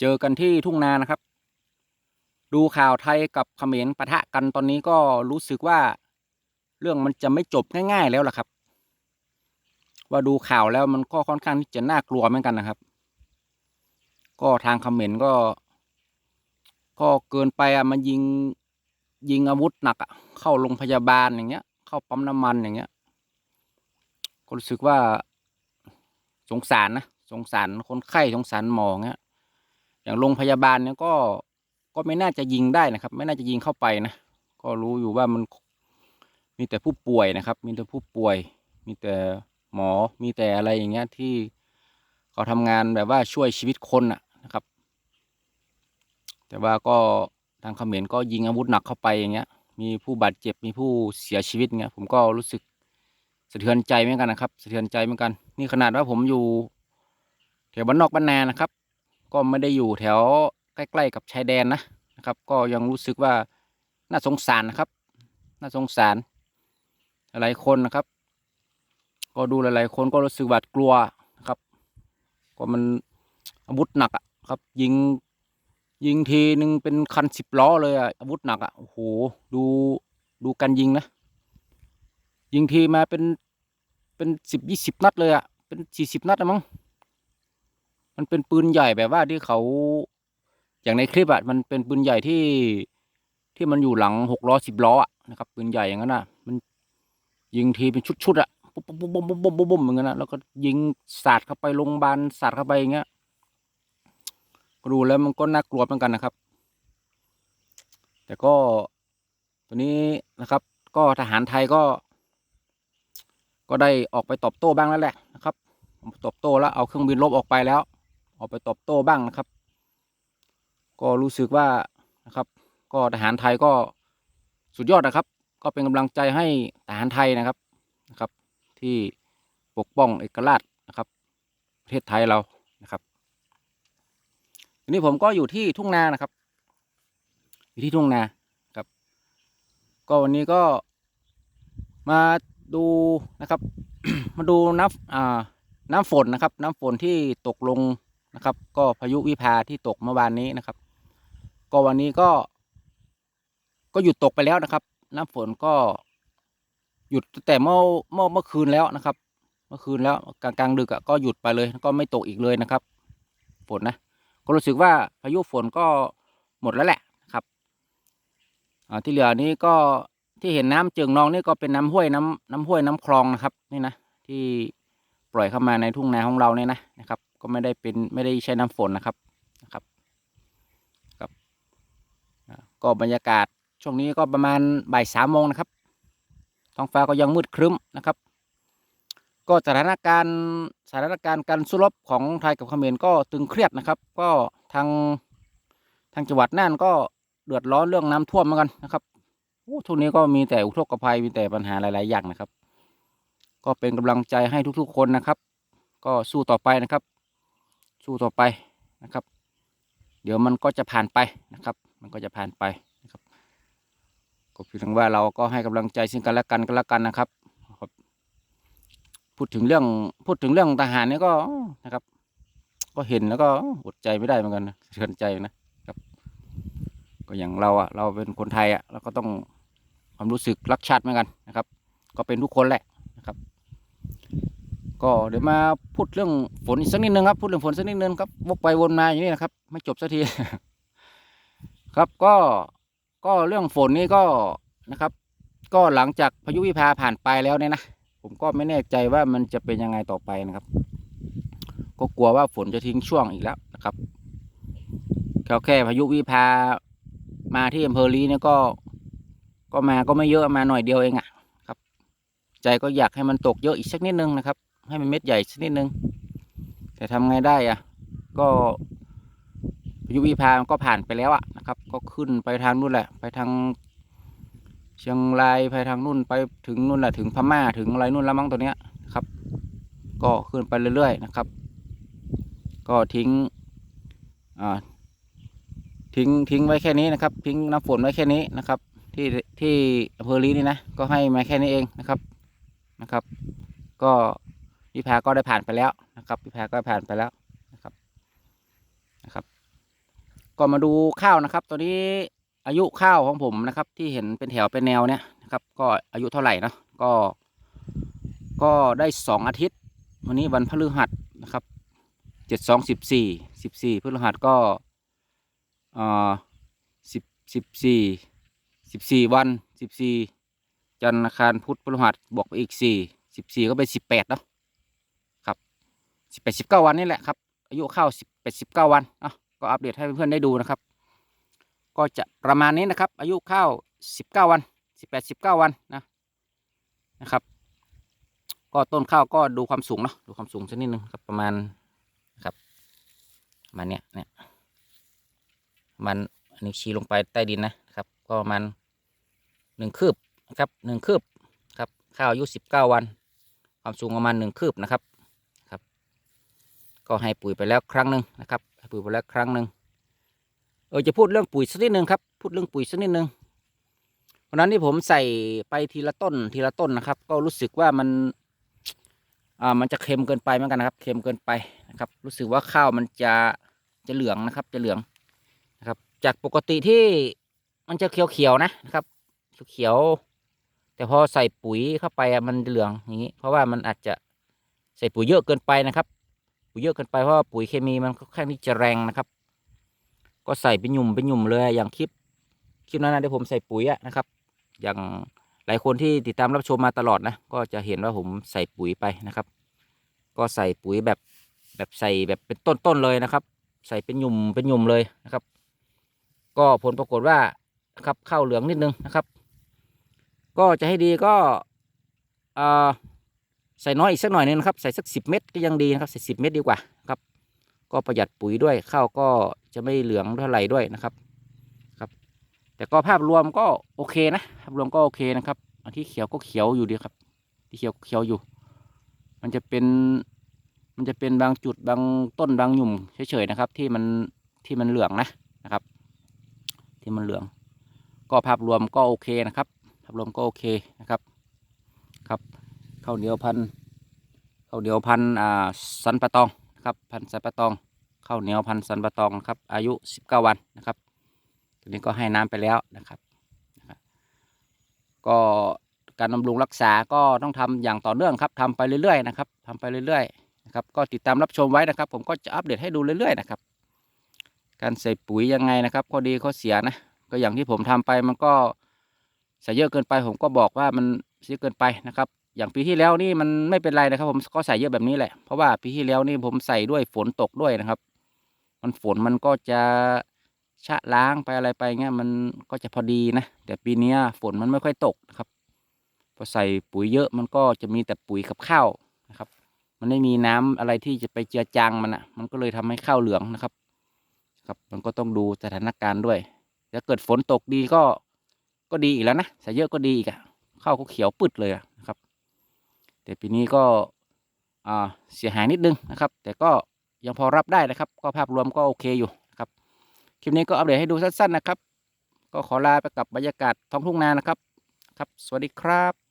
เจอกันที่ทุ่งนานะครับ ดูข่าวไทยกับเขมรปะทะกันตอนนี้ก็รู้สึกว่าเรื่องมันจะไม่จบง่าย ๆ แล้วล่ะครับ ว่าดูข่าวแล้วมันก็ค่อนข้างที่จะน่ากลัวเหมือนกันนะครับ ก็ทางเขมรก็ ก็เกินไปอะมันยิงยิงอาวุธหนักอะเข้าโรงพยาบาลอย่างเงี้ย เข้าปั๊มน้ำมันอย่างเงี้ย ก็รู้สึกว่าสงสารนะสงสารคนไข้สงสารหมอเงี้ย อย่างโรงพยาบาลเนี่ยก็ก็ไม่น่าจะยิงได้นะครับ ไม่น่าจะยิงเข้าไปนะ ก็รู้อยู่ว่ามันมีแต่ผู้ป่วยนะครับ มีแต่ผู้ป่วย มีแต่หมอมีแต่อะไรอย่างเงี้ยที่เขาทำงานแบบว่าช่วยชีวิตคนอะนะครับ แต่ว่าก็ทางเขมรก็ยิงอาวุธหนักเข้าไปอย่างเงี้ย มีผู้บาดเจ็บมีผู้เสียชีวิตเงี้ยผมก็รู้สึกสะเทือนใจเหมือนกันนะครับสะเทือนใจเหมือนกัน นี่ขนาดว่าผมอยู่แถวบ้านนอกบ้านนานะครับ ก็ไม่ได้อยู่แถวใกล้ ๆ กับชายแดนนะนะครับ ก็ยังรู้สึกว่าน่าสงสารนะครับ น่าสงสาร หลายคนนะครับ ก็ดูหลายๆ คนก็รู้สึกหวาดกลัวนะครับ ก็มันอาวุธหนักอะครับยิงยิงทีหนึ่งเป็นคันสิบล้อเลยอะอาวุธหนักอะโอ้โหดูดูกันยิงนะ ยิงทีมาเป็นเป็นสิบยี่สิบนัดเลยอะเป็นสี่สิบนัดอะมั้ง มันเป็นปืนใหญ่แบบว่าที่เขา อย่างในคลิปอะมันเป็นปืนใหญ่ที่ที่มันอยู่หลังหกล้อสิบล้ออะนะครับปืนใหญ่อย่างนั้นอะมันยิงทีเป็นชุดๆอะปุ๊บปุ๊บปุ๊บปุ๊บปุ๊บปุ๊บปุ๊บเหมือนกันนะแล้วก็ยิงสาดเข้าไปโรงพยาบาลสาดเข้าไปอย่างเงี้ยดูแล้วมันก็น่ากลัวเหมือนกันนะครับ แต่ก็ตัวนี้นะครับ ก็ทหารไทยก็ ก็ได้ออกไปตอบโต้บ้างแล้วแหละนะครับ ตอบโต้แล้วเอาเครื่องบินรบออกไปแล้ว ออกไปตอบโต้บ้างนะครับ ก็รู้สึกว่านะครับ ก็ทหารไทยก็สุดยอดนะครับ ก็เป็นกำลังใจให้ทหารไทยนะครับนะครับ ที่ปกป้องเอกราชนะครับ ประเทศไทยเรานะครับทีนี้ผมก็อยู่ที่ทุ่งนานะครับ อยู่ที่ทุ่งนาครับ ก็วันนี้ก็มาดูนะครับ มาดูน้ำน้ำฝนนะครับ น้ำฝนที่ตกลง นะครับ ก็พายุวิภาที่ตกเมื่อวานนี้นะครับ ก็วันนี้ก็ ก็หยุดตกไปแล้วนะครับ น้ำฝนก็หยุดแต่เมื่อเมื่อเมื่อคืนแล้วนะครับ เมื่อคืนแล้วกลางกลางดึกอะก็หยุดไปเลยก็ไม่ตกอีกเลยนะครับ ฝนนะ ก็รู้สึกว่าพายุฝนก็หมดแล้วแหละนะครับที่เหลือนี้ก็ที่เห็นน้ำเจิงนองนี่ก็เป็นน้ำห้วยน้ำน้ำห้วยน้ำคลองนะครับนี่นะที่ปล่อยเข้ามาในทุ่งนาของเราเนี่ยนะนะครับ ก็ไม่ได้เป็นไม่ได้ใช้น้ำฝนนะครับนะครับครับก็บรรยากาศช่วงนี้ก็ประมาณบ่ายสามโมงนะครับท้องฟ้าก็ยังมืดครึ้มนะครับ ก็สถานการณ์สถานการณ์การสู้รบของไทยกับเขมรก็ตึงเครียดนะครับ ก็ทางทางจังหวัดน่านก็เดือดร้อนเรื่องน้ำท่วมเหมือนกันนะครับโอ้ทุกนี้ก็มีแต่อุทกภัยมีแต่ปัญหาหลาย ๆ อย่างนะครับ ก็เป็นกำลังใจให้ทุกๆ คนนะครับ ก็สู้ต่อไปนะครับ สู้ต่อไปนะครับ เดี๋ยวมันก็จะผ่านไปนะครับ มันก็จะผ่านไปนะครับ ก็เพียงว่าเราก็ให้กำลังใจซึ่งกันและกันกันและกันนะครับพูดถึงเรื่องพูดถึงเรื่องทหารนี่ก็นะครับ ก็เห็นแล้วก็อดใจไม่ได้เหมือนกันนะเทือนใจนะครับ ก็อย่างเราอะเราเป็นคนไทยอะเราก็ต้องความรู้สึกรักชาติเหมือนกันนะครับ ก็เป็นทุกคนแหละ ก็เดี๋ยวมาพูดเรื่องฝนอีกสักนิดนึงครับพูดเรื่องฝนสักนิดนึงครับวกไปวนมาอย่างนี้นะครับ ไม่จบสักที ครับก็ก็เรื่องฝนนี่ก็นะครับ ก็หลังจากพายุวิภาผ่านไปแล้วเนี่ยนะผมก็ไม่แน่ใจว่ามันจะเป็นยังไงต่อไปนะครับ ก็กลัวว่าฝนจะทิ้งช่วงอีกแล้วนะครับแค่แค่พายุวิภามาที่อำเภอลีเนี่ยก็ ก็มาก็ไม่เยอะมาหน่อยเดียวเองอะครับ ใจก็อยากให้มันตกเยอะอีกสักนิดนึงนะครับ ให้มันเม็ดใหญ่สักนิดนึง แต่ทำไงได้อะก็พายุวิภามันก็ผ่านไปแล้วอะนะครับ ก็ขึ้นไปทางนู่นแหละ ไปทางเชียงรายไปทางนู่นไปถึงนู่นแหละถึงพม่าถึงอะไรนู่นแล้วมั้งตัวเนี้ยครับ ก็ขึ้นไปเรื่อยๆนะครับ ก็ทิ้งอ่าทิ้งทิ้งไว้แค่นี้นะครับ ทิ้งน้ำฝนไว้แค่นี้นะครับ ที่ที่อำเภอลีนี่นะก็ให้มาแค่นี้เองนะครับนะครับ ก็ วิภาก็ได้ผ่านไปแล้วนะครับวิภาก็ผ่านไปแล้วนะครับนะครับ ก็มาดูข้าวนะครับ ตัวนี้อายุข้าวของผมนะครับ ที่เห็นเป็นแถวเป็นแนวเนี่ยนะครับ ก็อายุเท่าไหร่นะก็ ก็ได้สองอาทิตย์ วันนี้วันพฤหัสนะครับเจ็ดสองสิบสี่สิบสี่พฤหัสก็อ่าสิบสิบสี่สิบสี่วันสิบสี่จันทร์อังคารพุธพฤหัสบวกไปอีกสี่สิบสี่ก็เป็นสิบแปดเนาะ สิบแปดสิบเก้าวันนี่แหละครับ อายุข้าวสิบแปดสิบเก้าวันอะก็อัปเดตให้เพื่อนๆได้ดูนะครับ ก็จะประมาณนี้นะครับ อายุข้าวสิบเก้าวันสิบแปดสิบเก้าวันนะนะครับ ก็ต้นข้าวก็ดูความสูงเนาะดูความสูงสักนิดนึงครับประมาณครับมาเนี้ยเนี่ยมันอันนี้ชี้ลงไปใต้ดินนะครับ ก็ประมาณหนึ่งคืบครับหนึ่งคืบครับข้าวอายุสิบเก้าวัน ความสูงประมาณหนึ่งคืบนะครับ ก็ให้ปุ๋ยไปแล้วครั้งหนึ่งนะครับให้ปุ๋ยไปแล้วครั้งหนึ่งเออจะพูดเรื่องปุ๋ยสักนิดหนึ่งครับพูดเรื่องปุ๋ยสักนิดหนึ่งวันนั้นที่ผมใส่ไปทีละต้นทีละต้นนะครับ ก็รู้สึกว่ามันอ่ามันจะเค็มเกินไปเหมือนกันนะครับเค็มเกินไปนะครับ รู้สึกว่าข้าวมันจะจะเหลืองนะครับ จะเหลืองนะครับ จากปกติที่มันจะเขียวๆนะนะครับเขียวแต่พอใส่ปุ๋ยเข้าไปมันเหลืองอย่างนี้ เพราะว่ามันอาจจะใส่ปุ๋ยเยอะเกินไปนะครับ เยอะเกินไปเพราะปุ๋ยเคมีมันค่อนข้างที่จะแรงนะครับ ก็ใส่เป็นหยุ่มเป็นหยุ่มเลยอย่างคลิปคลิปนั้นนะที่ผมใส่ปุ๋ยอะนะครับ อย่างหลายคนที่ติดตามรับชมมาตลอดนะก็จะเห็นว่าผมใส่ปุ๋ยไปนะครับ ก็ใส่ปุ๋ยแบบแบบใส่แบบเป็นต้นๆเลยนะครับ ใส่เป็นหยุ่มเป็นหยุ่มเลยนะครับ ก็ผลปรากฏว่านะครับข้าวเหลืองนิดนึงนะครับ ก็จะให้ดีก็เอ่อ ใส่น้อยอีกสักหน่อยนึงนะครับ ใส่สักสิบเม็ดก็ยังดีนะครับ ใส่สิบเม็ดดีกว่าครับ ก็ประหยัดปุ๋ยด้วย ข้าวก็จะไม่เหลืองเท่าไหร่ด้วยนะครับ ครับ แต่ก็ภาพรวมก็โอเคนะ ภาพรวมก็โอเคนะครับ อันที่เขียวก็เขียวอยู่ดีครับ ที่เขียวเขียวอยู่ มันจะเป็น มันจะเป็นบางจุดบางต้นบางหยุ่มเฉยๆนะครับ ที่มันที่มันเหลืองนะนะครับ ที่มันเหลือง ก็ภาพรวมก็โอเคนะครับ ภาพรวมก็โอเคนะครับ ครับ ข้าวเหนียวพันข้าวเหนียวพันอ่าสันปะตองนะครับพันสันปะตองข้าวเหนียวพันสันปะตองนะครับอายุสิบเก้าวันนะครับตัวนี้ก็ให้น้ำไปแล้วนะครับนะครับก็การบำรุงรักษาก็ต้องทำอย่างต่อเนื่องครับทำไปเรื่อยๆนะครับทำไปเรื่อยๆนะครับก็ติดตามรับชมไว้นะครับ ผมก็จะอัปเดตให้ดูเรื่อยๆนะครับการใส่ปุ๋ยยังไงนะครับข้อดีข้อเสียนะก็อย่างที่ผมทำไปมันก็ใส่เยอะเกินไปผมก็บอกว่ามันเยอะเกินไปนะครับ อย่างปีที่แล้วนี่มันไม่เป็นไรนะครับ ผมก็ใส่เยอะแบบนี้แหละ เพราะว่าปีที่แล้วนี่ผมใส่ด้วยฝนตกด้วยนะครับ มันฝนมันก็จะชะล้างไปอะไรไปเงี้ยมันก็จะพอดีนะ แต่ปีนี้ฝนมันไม่ค่อยตกนะครับพอใส่ปุ๋ยเยอะมันก็จะมีแต่ปุ๋ยกับข้าวนะครับ มันไม่มีน้ำอะไรที่จะไปเจือจางมันอะ มันก็เลยทำให้ข้าวเหลืองนะครับ ครับ มันก็ต้องดูสถานการณ์ด้วยถ้าเกิดฝนตกดีก็ก็ดีอีกแล้วนะใส่เยอะก็ดีอีกอะข้าวก็เขียวปึดเลยอะนะ แต่ปีนี้ก็เสียหายนิดนึงนะครับ แต่ก็ยังพอรับได้นะครับ ก็ภาพรวมก็โอเคอยู่นะครับคลิปนี้ก็อัปเดตให้ดูสั้นๆนะครับ ก็ขอลาไปกับบรรยากาศท้องทุ่งนานะครับครับ สวัสดีครับ